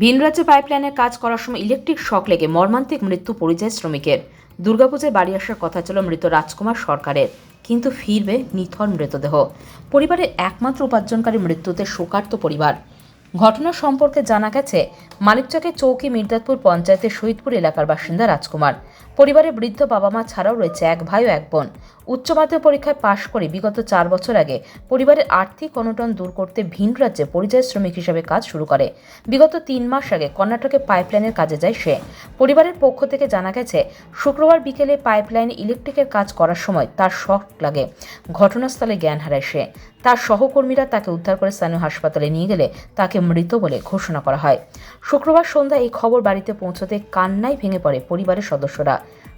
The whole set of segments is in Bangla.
ভিন রাজ্যে পাইপলাইনের কাজ করার সময় ইলেকট্রিক শক লেগে মর্মান্তিক মৃত্যু পরিযায়ী শ্রমিকের। দুর্গাপূজায় বাড়ি আসার কথা ছিল মৃত রাজকুমার সরকারের, কিন্তু ফিরবে নিথর মৃতদেহ। পরিবারের একমাত্র উপার্জনকারী মৃত্যুতে শোকার্ত পরিবার। ঘটনা সম্পর্কে জানা গেছে মালিকচকের চৌকি মির্দাতপুর পঞ্চায়েতের শহীদপুর এলাকার বাসিন্দা রাজকুমার। পরিবারে বৃদ্ধ বাবা মা ছাড়াও রয়েছে এক ভাই ও এক বোন। উচ্চ মাধ্যমিক পরীক্ষায় পাশ করে বিগত চার বছর আগে পরিবারের আর্থিক অনটন দূর করতে ভিন রাজ্যে পরিযায়ী শ্রমিক হিসেবে কাজ শুরু করে। বিগত তিন মাস আগে কর্ণাটকে পাইপলাইনের কাজে যায় সে। পরিবারের পক্ষ থেকে জানা গেছে, শুক্রবার বিকেলে পাইপলাইনে ইলেকট্রিকের কাজ করার সময় তার শখ লাগে। ঘটনাস্থলে জ্ঞান হারায় সে। তার সহকর্মীরা তাকে উদ্ধার করে স্থানীয় হাসপাতালে নিয়ে গেলে তাকে মৃত বলে ঘোষণা করা হয়। শুক্রবার সন্ধ্যায় এই খবর বাড়িতে পৌঁছতে কান্নায় ভেঙে পড়ে পরিবারের সদস্যরা।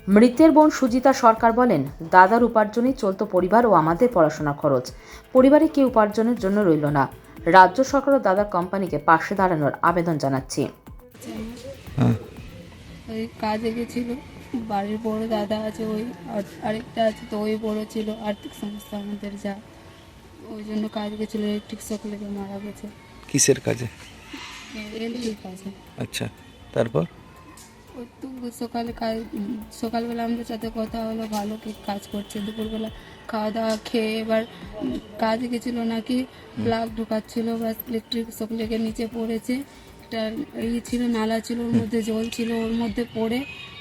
মৃতের বোন সুজিতা সরকার বলেন দাদার উপার্জনেই চলতো পরিবার ও আমাদের পড়াশোনা খরচ। পরিবারে কেউ উপার্জনের জন্য রইল না। রাজ্য সরকার ও দাদার কোম্পানিকে পাশে দাঁড়ানোর আবেদন জানাচ্ছি। হ্যাঁ। ওই কাজে গেছিল। বাড়ির বড় দাদা আছে ওই আরেকটা আছে তো ওই বড় ছিল। আর্থিক সমস্যা আমাদের যা। ওই জন্য কাজ গেছিল ইলেকট্রিক শক লেগে মারা গেছে। কিসের কাজে? কাজে। আচ্ছা তারপর? সকালে কাজ সকালবেলা আমাদের সাথে কথা হলো ভালো কি কাজ করছে দুপুরবেলা খাওয়া দাওয়া খেয়ে এবার কাজে গেছিল নাকি প্লাগ ঢোকাচ্ছিল বা ইলেকট্রিক শক লেগে নিচে পড়েছে। একটা এই ছিল নালা ছিল ওর মধ্যে জল ছিল ওর মধ্যে পড়ে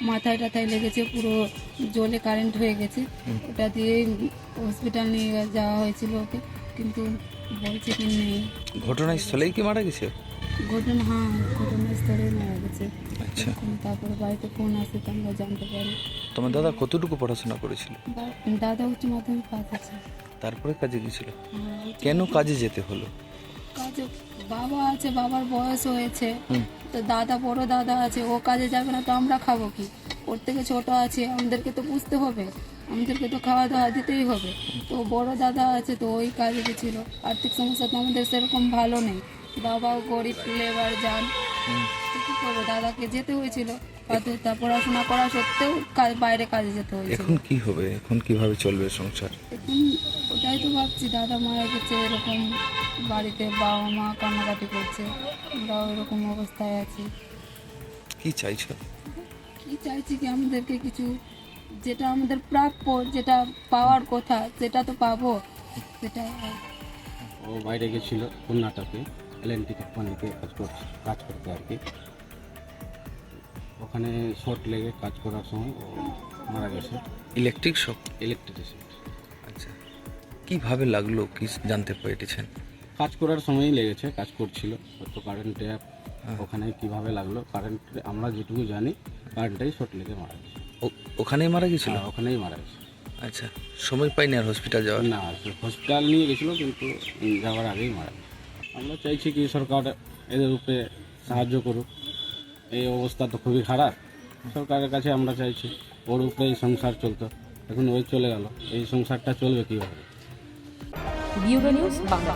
মাথায় টাথায় লেগেছে পুরো জলে কারেন্ট হয়ে গেছে। ওটা দিয়ে হসপিটাল নিয়ে যাওয়া হয়েছিল ওকে কিন্তু বলছে কি নেই। ঘটনাস্থলেই কি মারা গেছে? ঘটনা হ্যাঁ ঘটনাস্থলে মারা গেছে। আচ্ছা। তারপরে বাড়িতে ফোন আসে তো আমরা জানতে পারি। তোমার দাদা কতটুকু পড়াশোনা করেছিল? দাদা উচ্চ মাধ্যমিক পাস আছে। তারপরে কাজে গেছিল হ্যাঁ, কেন কাজে যেতে হলো? কাজে বাবা আছে বাবার বয়স হয়েছে। তো দাদা বড় দাদা আছে ও কাজে যাবে না তো আমরা খাব কি? ওর থেকে ছোট আছে আমাদেরকে তো বুঝতে হবে। আমাদেরকে তো খাওয়া দাওয়া দিতেই হবে। তো বড় দাদা আছে তো ওই কাজে গেছিল আর্থিক সমস্যা তো আমাদের সেরকম ভালো নেই। বাবাও গরিব লেবার যান তো কি করব? দাদাকে যেতে হয়েছিল। হয়তো তা পড়াশোনা করা সত্ত্বেও কাজ বাইরে কাজে যেতে হয়েছিল। এখন কি হবে? এখন কীভাবে চলবে সংসার? এখন ওটাই তো ভাবছি। দাদা মারা গেছে এরকম বাড়িতে বাবা মা কান্নাকাটি করছে। আমরাও এরকম অবস্থায় আছি। কি চাইছো? কি চাইছি কি? আমাদেরকে কিছু যেটা আমাদের প্রাপ্য যেটা পাওয়ার কথা সেটা তো পাবো। সেটা ও বাইরে গেছিল কর্ণাটকে এল এন কোম্পানিতে কাজ করছে কাজ করতে আর কি। ওখানে শর্ট লেগে কাজ করার সময় ও মারা গেছে। Electric shock? ইলেকট্রিসিটি আচ্ছা। কীভাবে লাগল? কি জানতে পেরেছেন? কাজ করার সময়ই লেগেছে কাজ করছিল। তো কারেন্ট ট্যাপ ওখানে কীভাবে লাগল? কারেন্ট আমরা যেটুকু জানি কারেন্টটাই শর্ট লেগে মারা গেছে। ওখানেই মারা গেছিল? ওখানেই মারা গেছে। আচ্ছা সময় পাইনি আর হসপিটাল যাওয়ার? না হসপিটাল নিয়ে গেছিল কিন্তু যাওয়ার আগেই মারা গেছে। আমরা চাইছি কি সরকার এদের উপরে সাহায্য করুক। এই অবস্থা তো খুবই খারাপ। সরকারের কাছে আমরা চাইছি ওর উপরেই সংসার চলতো। এখন ওই চলে গেল। এই সংসারটা চলবে কীভাবে? Bureau news Bangla